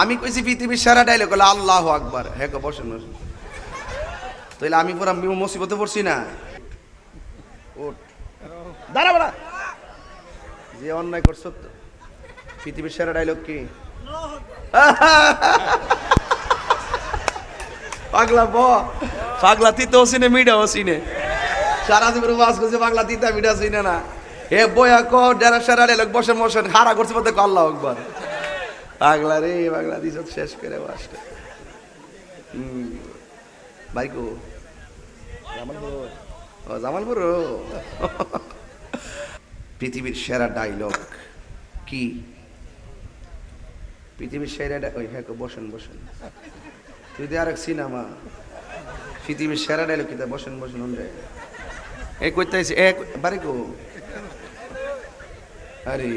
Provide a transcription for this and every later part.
আমি কইছি পৃথিবীর সেরা ডাইলগ হলো আল্লাহ আকবার। হ্যাঁ বসেন তাইলে আমি পুরা মুসিবতে পড়ছি না। দাঁড়া বাড়া যে অন্যায় করছ তো পৃথিবীর সেরা ডাইলগ কি? পাগলা ব। পাগলা তিতো সিনে মিডা সিনে সারা জীবন বাস করছে পাগলা তিতা মিডা সিনে না। হে বয়া ক ডেরা সেরা ডাইলগ বসে বসেন। হারা করছে বলতে আল্লাহ আকবার। পাগলা রে পাগলা দিছ শেষ করে হুম। বাইকো জামালপুর। ও জামালপুর? পৃথিবীর সেরা ডাইলগ কি? পৃথিবীর সেরা ওই হ্যাঁ বসেন বসেন। তুই তো আরেক সিনেমা পৃথিবীর সেরা ডাইলগ কি? বসেন বসেন এই কইতে আইছে এক বারে গো আরে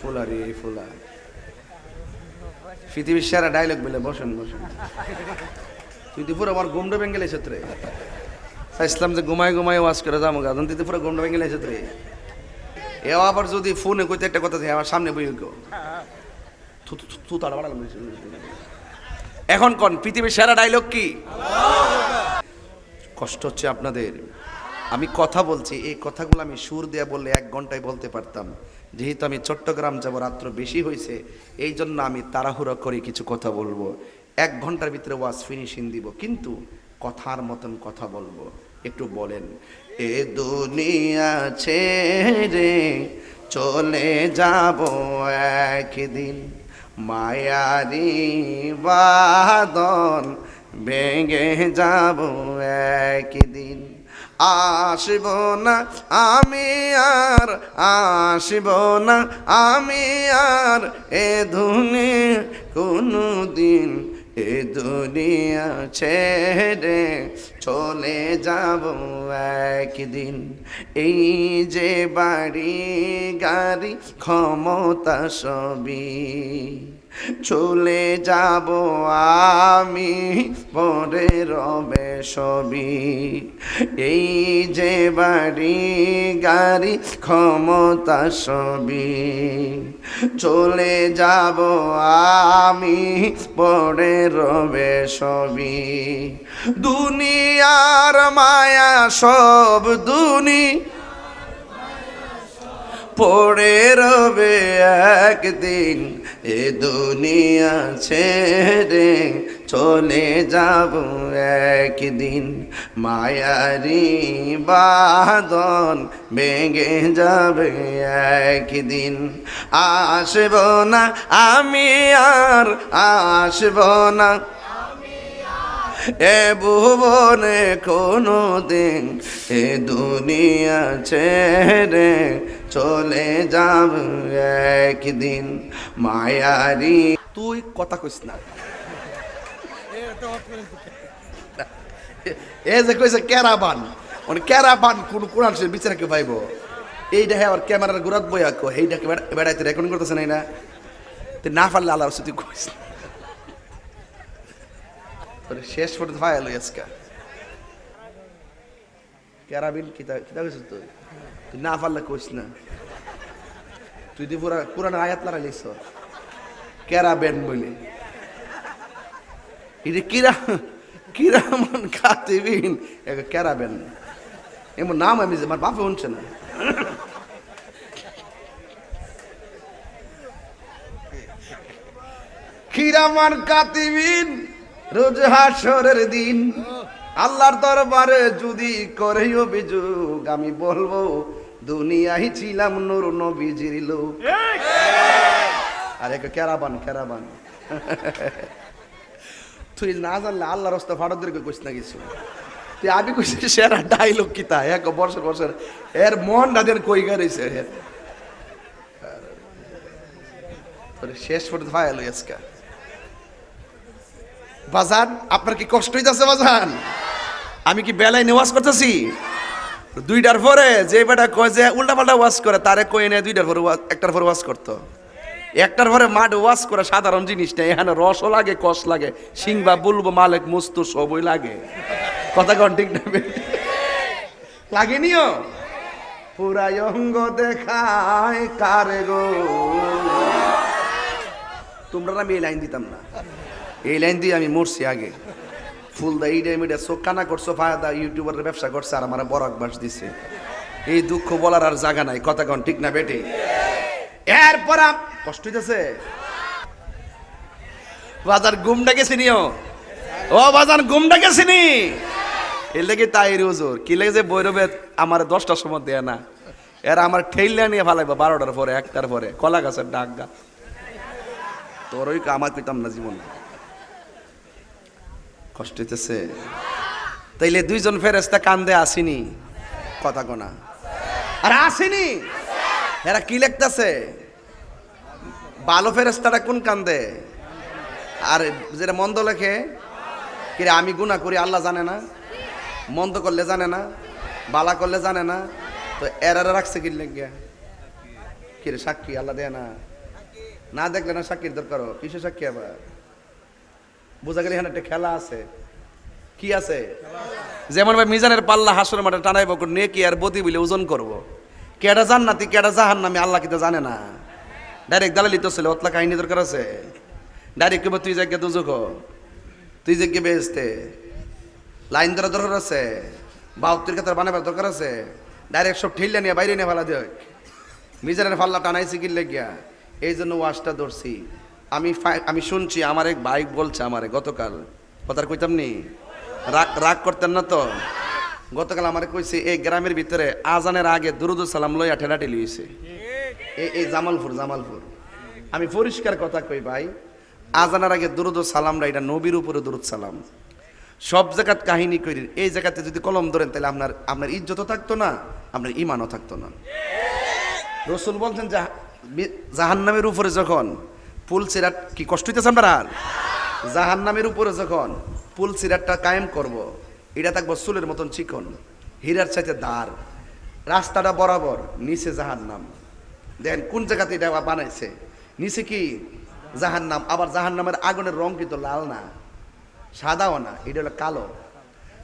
ফুলা রে ফুলা। পৃথিবীর সেরা ডায়লগ বলে, বসেন বসেন। তুই তো পুরো আমার গুমডো বেঙ্গেল এসে রে চাইছিলাম যে ঘুমাই ঘুমাই ওয়াজ করে যাব গাজন তুই তো পুরো গুমডো বেঙ্গেল এসে রে এও আবার যদি ফোনে কইতে একটা কথা থাকে, আমার সামনে বই গো। থু এখন কোন, পৃথিবীর সেরা ডায়লগ কি? কষ্ট হচ্ছে আপনাদের। আমি কথা বলছি, এই কথাগুলো আমি সুর দেয়া বললে এক ঘন্টায় বলতে পারতাম। যেহেতু আমি চট্টগ্রাম যাব, রাত্র বেশি হয়েছে, এই জন্য আমি তাড়াহুড়ো করে কিছু কথা বলব। এক ঘণ্টার ভিতরে ওয়াজ ফিনিশিং দিব, কিন্তু কথার মতন কথা বলব, একটু বলেন। এ দুনিয়া ছেড়ে চলে যাব একদিন, মায়ারি বাদন ভেঙে যাব একদিন। আসব না, আমি আর আসব না, আমি আর এ ধুনে কোনো দিন এ দুনিয়া ছেড়ে চলে যাব একদিন। এই যে বাড়ি গাড়ি, ক্ষমতা সবই চলে যাব আমি পরে রবে সবই। এই যে বাড়ি, গাড়ি, ক্ষমতা সবই। চলে যাব আমি পরে রবে সবই। দুনিয়ার মায়া সব দুনি। পড়ে রবে একদিন এ দুনিয়া ছেড়ে চলে যাব একদিন। মায়ারি বাদন ভেঙে যাবে একদিন। আসব না আমি আর, আসব না এ ভুবনে কোনো দিন এ দুনিয়া ছেড়ে চলে যাব একদিন, মায়ারি। তুই কথা কইস না। এ যে কইছে ক্যারাবান মানে ক্যারাবান কোন কোরআন সে বিচারে কে পাইব? এইটা হ্যাঁ আবার ক্যামেরার গুরাত বই আঁকো এইটাকে বেড়াইতে রেকর্ডিং করতেছে না না না পারলে আল্লাহর সাথে কইস না। তোরে শেষ পর্যন্ত ভাই এলো আজকে। ক্যারাবিন কিতা কিতা কইছিস তুই? তুই না পারলে কইস না। তুই দি পুরা পুরান আয়াত লারা লিখছ ক্যারাবেন বলে এটা কিরা কিরামন কাতিবিন এক ক্যারাবেন। এমন নাম আমি আমার বাপে না। কিরামান কাতিবিন রোজ দিন। আল্লাহর দরবারে যদি করে অভিযোগ, আমি বলব, দুনিয়ায় ছিলাম নূর নবীজির লোক। আরে ক্যারাবান ক্যারাবান তুই না জানলে আল্লাহ রস্তা ফাড়দের কইস না কিছু। তুই আমি কইছি, সেরা ডাইলগ কি তা এক বছর বছর। এর মন রাজের কই তোর শেষ পর্যন্ত এলো আজকে বাজান, আপনার কি কষ্ট হইতেছে বাজান? আমি কি বেলায় নেওয়াজ করতেছি? দুইটার পরে যে বেটা কয় যে উল্টা পাল্টা ওয়াজ করে, তারে কই নেয় দুইটার পরে একটার পরে ওয়াজ করতো। একটার পরে মাঠ ওয়াজ করে সাধারণ জিনিস নেই এখানে রসও লাগে, কষ লাগে। সিংবা বলব, মালিক, মুস্তু সবই লাগে। কথা কন ঠিক না লাগেনিও? পুরাই অঙ্গ দেখায় কারে গো? তোমরা আমি এই লাইন দিতাম না। এই লাইন দিয়ে আমি মরছি আগে। ফুল দা ইডে মিডে চোখ কানা করছ ফায়দা ইউটিউবারের ব্যবসা করছে আর আমার বড় বাস দিছে। এই দুঃখ বলার আর জায়গা নাই, কথা কন, ঠিক না বেটে? এরপর কষ্ট হইতেছে? বাজার গুমটা গেছি নিও। ও বাজার গুমটা গেছি নি। এর লেগে তাই রোজোর কি লেগে যে বৈরবে আমার দশটার সময় দেয় না। এরা আমার ঠেইলে নিয়ে ভালাইবো বারোটার পরে, একটার পরে, কলা গাছের ডাক গা। তোর ওই আমার কইতাম না জীবন। কষ্ট হইতেছে। তাইলে দুইজন ফেরেস্তা কান্দে আসিনি? কথা কোনা আর আসেনি? এরা কি লিখতেছে? ভালো ফেরেস্তাটা কোন কান্দে? আর যেটা মন্দ লেখে, কিরে আমি গুণা করি, আল্লাহ জানে না। মন্দ করলে জানে না, বালা করলে জানে না। তো এরারা রাখছে কি লেগে? কিরে সাক্ষী, আল্লাহ দেয় না। না দেখলে না সাক্ষীর দরকার কিসে সাক্ষী আবার? বোঝা গেলে এখানে একটা খেলা আছে। কি আছে? যেমন ভাই মিজানের পাল্লা হাসর মাঠে টানাইব নে কি আর বদি বলে ওজন করব। কেডা জান্নাতি, কেডা জাহান নামে আল্লাহ কিন্তু জানে না। ডাইরেক্ট দালালি তো ছিল, অতলা কাহিনী দরকার আছে। ডাইরেক্ট কেবল তুই জায়গা দুজক তুই জায়গা বেসতে লাইন ধরা দরকার আছে। বাহাত্তর কাতার বানাবার দরকার আছে। ডাইরেক্ট সব ঠেললে নিয়ে বাইরে নিয়ে ফেলা দেখ মিজানের পাল্লা টানাইছি কিনলে গিয়া। এই জন্য ওয়াশটা ধরছি। আমি আমি শুনছি আমার এক বাইক বলছে আমারে, গতকাল, কথার কইতাম নি? রাগ রাগ করতেন না তো? গতকাল আমার কইছে, এই গ্রামের ভিতরে আজানের আগে দুরুদ সালাম লইয়া ঠেলাটি লইছে এই এই জামালপুর জামালপুর। আমি পরিষ্কার কথা কই ভাই, আজানের আগে দুরুদ সালামটা এটা নবীর উপরে দুরুদ সালাম। সব জায়গাত কাহিনী করি এই জায়গাতে যদি কলম ধরেন তাহলে আপনার আপনার ইজ্জতও থাকতো না, আপনার ইমানও থাকতো না। রসুল বলছেন জাহান নামের উপরে যখন পুল সিরাট কি কষ্ট হইতেছে আপনার? জাহান নামের উপরে যখন পুল সিরাটটা কায়েম করব। এটা থাকব চুলের মতন চিকন, হীরার চাইতে দাঁড়। রাস্তাটা বরাবর নিচে জাহান নাম দেখেন কোন জায়গাতে এটা বানাইছে? নিচে কি জাহান নাম আবার জাহান নামের আগুনের রং কিন্তু লাল না, সাদাও না, এটা হলো কালো।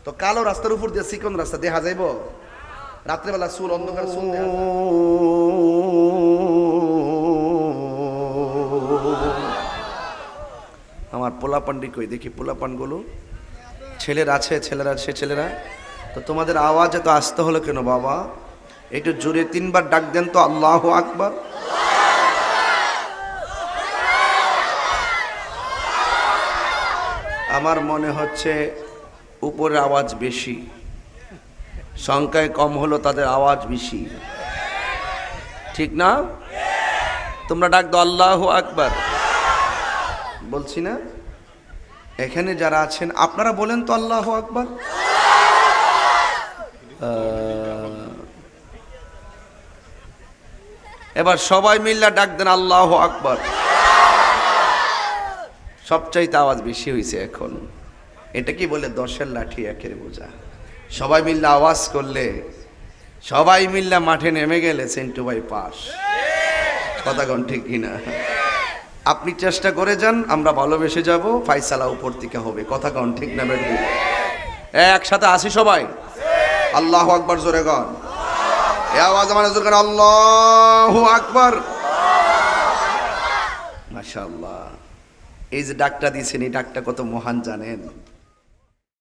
তো কালো রাস্তার উপর দিয়ে চিকন রাস্তা দেখা যাইব? রাত্রেবেলা চুল অন্ধকার চুল পোলাপান্ডি কই? দেখি পোলাপানগুলো। ছেলের আছে, ছেলেরা আছে, ছেলেরা। তো তোমাদের আওয়াজ এত আসতে হলো কেন বাবা? একটু জোরে তিনবার ডাক দেন তো, আল্লাহ আকবার। আমার মনে হচ্ছে উপরে আওয়াজ বেশি। সংখ্যায় কম হলো, তাদের আওয়াজ বেশি। ঠিক না? তোমরা ডাক দো আল্লাহ আকবার। বলছি না? এখানে যারা আছেন, আপনারা বলেন তো আল্লাহ আকবার। এবার সবাই মিল্লা ডাক দেন আল্লাহ আকবার। সবচাইতে আওয়াজ বেশি হয়েছে এখন। এটা কি বলে দশের লাঠি একের বোঝা? সবাই মিল্লা আওয়াজ করলে, সবাই মিল্লা মাঠে নেমে গেলে সেন্টু ভাই পাস। কথা কন ঠিক কিনা? আপনি চেষ্টা করে যান, আমরা ভালোবেসে যাব, ফাইসালা উপর থেকে হবে। কথা কন, ঠিক না বেটি একসাথে আসি সবাই? আল্লাহ আকবর, জোরে গন এ আওয়াজ আমার আল্লাহ আকবর। মাশাল্লাহ এই যে ডাকটা দিয়েছেন এই ডাকটা কত মহান জানেন?